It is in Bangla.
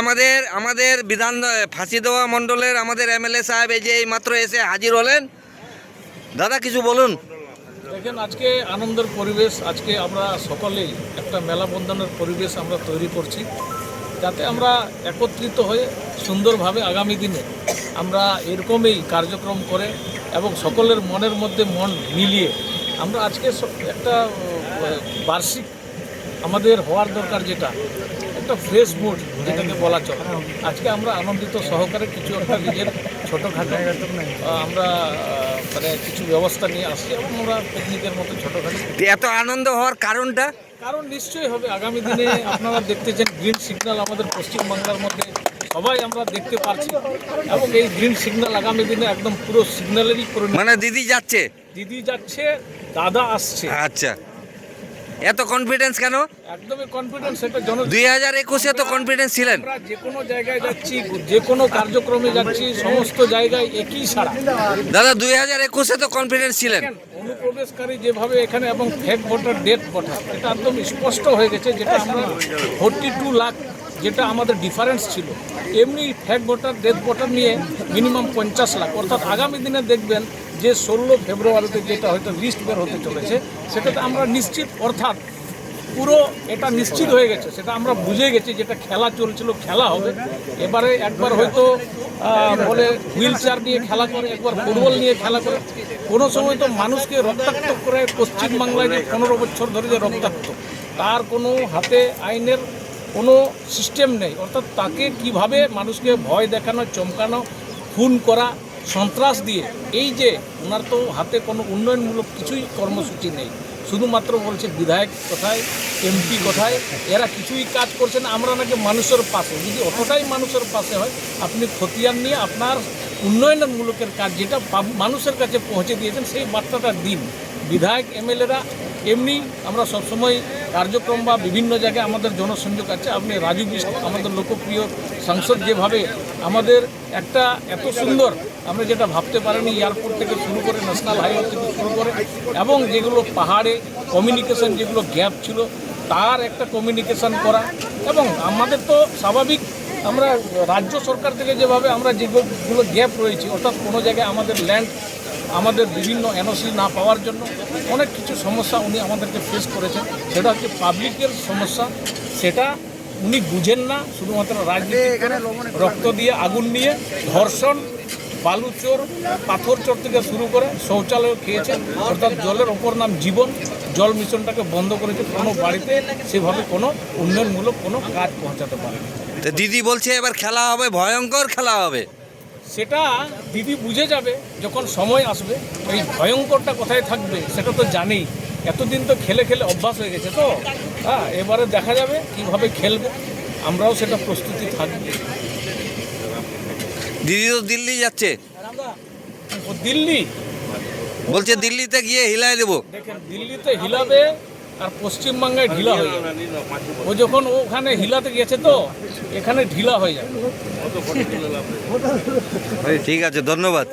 আমাদের আমাদের বিধান, ফাঁসি দেওয়া মণ্ডলের আমাদের এমএলএ সাহেব এই যে এই মাত্র এসে হাজির হলেন। দাদা, কিছু বলুন। দেখেন, আজকে আনন্দের পরিবেশ, আজকে আমরা সকলেই একটা মেলা বন্ধনের পরিবেশ আমরা তৈরি করছি। যাতে আমরা একত্রিত হয়ে সুন্দরভাবে আগামী দিনে আমরা এরকমই কার্যক্রম করে এবং সকলের মনের মধ্যে মন মিলিয়ে আমরা আজকে একটা বার্ষিক আমাদের হওয়ার দরকার যেটা একটা ফ্রেশ মুড যেটাকে বলা চলে। আজকে আমরা আনন্দিত সহকারে কিছু একটা নিজের ছোটোখাটো আমরা মানে কিছু ব্যবস্থা নিয়ে আসছি এবং আমরা পিকনিকের মতো ছোটোখাটো। এত আনন্দ হওয়ার কারণটা? কারণ নিশ্চয়ই হবে। আগামী দিনে আপনারা দেখতেছেন গ্রিন সিগন্যাল আমাদের পশ্চিমবাংলার মধ্যে সবাই আমরা দেখতে পাচ্ছি এবং এই গ্রিন সিগন্যাল আগামী দিনে একদম পুরো সিগন্যালেরই মানে দিদি যাচ্ছে? দিদি যাচ্ছে দাদা আসছে। আচ্ছা। এত কনফিডেন্স কেন? একদমই কনফিডেন্স এটা জন দুই হাজার একুশে তো কনফিডেন্স ছিলেন। যে কোনো জায়গায় যাচ্ছি যে কোনো কার্যক্রমে যাচ্ছি সমস্ত জায়গায় একই সারা দাদা দুই হাজার একুশে তো কনফিডেন্স ছিলেন। অনুপ্রবেশকারী যেভাবে এখানে এবং ফেক ভোটার ডেট ভোটার এটা একদম স্পষ্ট হয়ে গেছে যেটা আমরা ফোরটি টু লাখ যেটা আমাদের ডিফারেন্স ছিল। এমনি ফেক ভোটার ডেথ ভোটার নিয়ে মিনিমাম পঞ্চাশ লাখ। অর্থাৎ আগামী দিনে দেখবেন যে ষোলো ফেব্রুয়ারিতে যেটা হয়তো লিস্ট বের হতে চলেছে, সেটাতে আমরা নিশ্চিত, অর্থাৎ পুরো এটা নিশ্চিত হয়ে গেছে, সেটা আমরা বুঝে গেছি যেটা খেলা চলছিল, খেলা হবে। এবারে একবার হয়তো বলে হুইল চেয়ার নিয়ে খেলা করে, একবার ফুটবল নিয়ে খেলা করে। কোনো সময় তো মানুষকে রক্তাক্ত করে পশ্চিমবাংলায় যে পনেরো বছর ধরে যে রক্তাক্ত, তার কোনো হাতে আইনের কোনো সিস্টেম নেই। অর্থাৎ তাকে কীভাবে মানুষকে ভয় দেখানো, চমকানো, খুন করা সন্ত্রাস দিয়ে এই যে ওনার তো হাতে কোনো উন্নয়নমূলক কিছুই কর্মসূচি নেই। শুধুমাত্র বলছে বিধায়ক কোথায়, এমপি কোথায়, এরা কিছুই কাজ করছে না, আমরা নাকি মানুষের পাশে। যদি অতটাই মানুষের পাশে হয়, আপনি খতিয়ান নিয়ে আপনার উন্নয়নের মূলকের কাজ যেটা মানুষের কাছে পৌঁছে দিয়েছেন, সেই বার্তাটা দিন। বিধায়ক, এমএলএরা এমনি আমরা সবসময় কার্যক্রম বা বিভিন্ন জায়গায় আমাদের জনসংযোগ আছে। আপনি রাজু বিষ্ট আমাদের লোকপ্রিয় সাংসদ, যেভাবে আমাদের একটা এত সুন্দর আমরা যেটা ভাবতে পারিনি এয়ারপোর্ট থেকে শুরু করে ন্যাশনাল হাইওয়ে থেকে শুরু করে এবং যেগুলো পাহাড়ে কমিউনিকেশন যেগুলো গ্যাপ ছিল তার একটা কমিউনিকেশন করা। এবং আমাদের তো স্বাভাবিক আমরা রাজ্য সরকার থেকে যেভাবে আমরা যেগুলো গ্যাপ রয়েছে অর্থাৎ কোনো জায়গায় আমাদের ল্যান্ড আমাদের বিভিন্ন এনওসি না পাওয়ার জন্য অনেক কিছু সমস্যা উনি আমাদেরকে ফেস করেছেন। সেটা হচ্ছে পাবলিকের সমস্যা। সেটা উনি বুঝেন না শুধুমাত্র রাজনীতি রক্ত দিয়ে আগুন নিয়ে ধর্ষণ বালুচোর পাথর চোর থেকে শুরু করে শৌচালয় খেয়েছে অর্থাৎ জলের ওপর নাম জীবন জল মিশনটাকে বন্ধ করেছে কোনো বাড়িতে সেভাবে কোনো উন্নয়নমূলক কোনো কাজ পৌঁছাতে পারে তো দিদি বলছে এবার খেলা হবে ভয়ঙ্কর খেলা হবে। সেটা দিদি বুঝে যাবে যখন সময় আসবে এই ভয়ঙ্করটা কোথায় থাকবে সেটা তো জানেই। এতদিন তো খেলে খেলে অভ্যাস হয়ে গেছে তো। হ্যাঁ এবারে দেখা যাবে কীভাবে খেলবে আমরাও সেটা প্রস্তুতি থাকবে। দিদি তো দিল্লি যাচ্ছে। ও দিল্লি? বলছে দিল্লিতে গিয়ে হিলাই দেবো। দেখেন দিল্লিতে হিলাবে আর পশ্চিমবঙ্গে ঢিলা হয়ে যাবে। ও যখন ওখানে হিলাতে গেছে তো এখানে ঢিলা হয়ে যাবে। ঠিক আছে ধন্যবাদ।